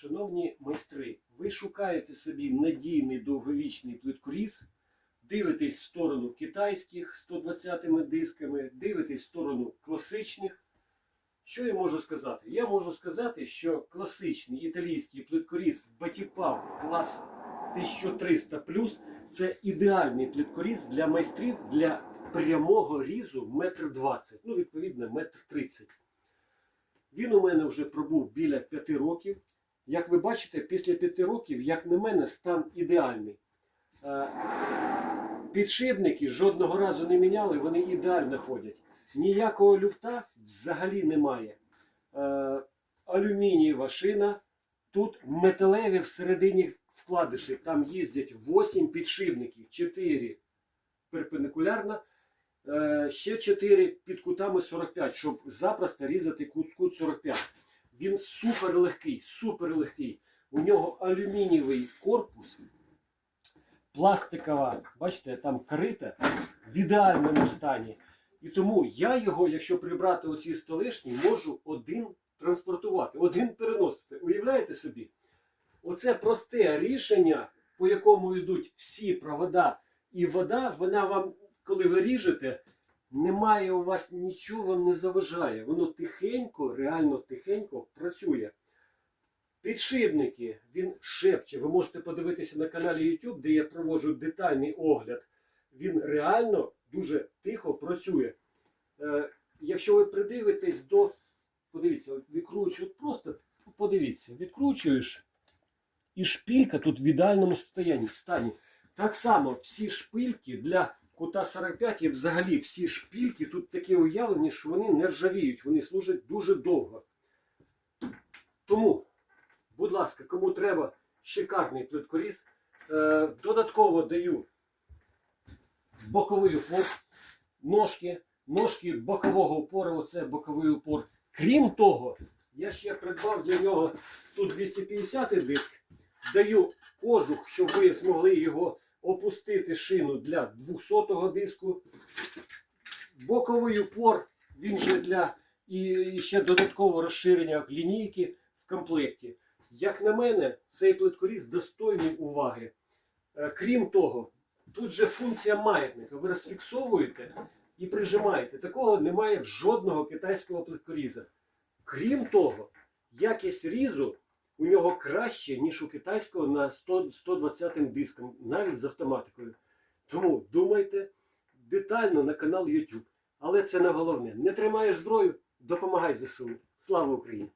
Шановні майстри, ви шукаєте собі надійний довговічний плиткоріз, дивитесь в сторону китайських 120 дисками, дивитесь в сторону класичних. Що я можу сказати? Я можу сказати, що класичний італійський плиткоріз Батіпав клас 1300 це ідеальний плиткоріз для майстрів для прямого різу 1,20 м, ну, відповідно, 1,30 м. Він у мене вже пробув біля 5 років. Як ви бачите, після 5 років, як на мене, стан ідеальний. Е, Підшипники жодного разу не міняли, вони ідеально ходять. Ніякого люфта взагалі немає. Е, Алюмінієва шина. Тут металеві всередині вкладиші. Там їздять 8 підшипників, 4 перпендикулярно, е, ще 4 під кутами 45, щоб запросто різати кут, кут 45. Він супер легкий, супер легкий. У нього алюмінієвий корпус, пластикова, бачите, там крита в ідеальному стані. І тому я його, якщо прибрати оці столешні, можу один транспортувати, один переносити. Уявляєте собі? Оце просте рішення, по якому йдуть всі провода і вода, вона вам, коли ви ріжете, немає у вас нічого вам не заважає. Воно тихенько, реально тихенько працює. Підшипники, він шепче. Ви можете подивитися на каналі YouTube, де я проводжу детальний огляд. Він реально дуже тихо працює. Е, якщо ви придивитесь до. Подивіться, от відкручую, просто подивіться, відкручуєш, і шпилька тут в ідеальному стані. Так само всі шпильки для кута 45 і взагалі всі шпильки тут такі уявлені, що вони не ржавіють, вони служать дуже довго. Тому, будь ласка, кому треба шикарний плиткоріз, е, додатково даю боковий упор, ножки, ножки бокового упору, оце боковий упор. Крім того, я ще придбав для нього тут 250 диск, даю кожух, щоб ви змогли його опустити шину для 200-го диску. Боковий упор, він же для і ще додаткового розширення лінійки в комплекті. Як на мене, цей плиткоріз достойний уваги. Е, Крім того, тут же функція маятника. Ви розфіксовуєте і прижимаєте. Такого немає жодного китайського плиткоріза. Крім того, якість різу у нього краще, ніж у китайського на 100, 120 диском, навіть з автоматикою. Тому думайте детально на канал YouTube. Але це не головне. Не тримаєш зброю, допомагай ЗСУ. Слава Україні!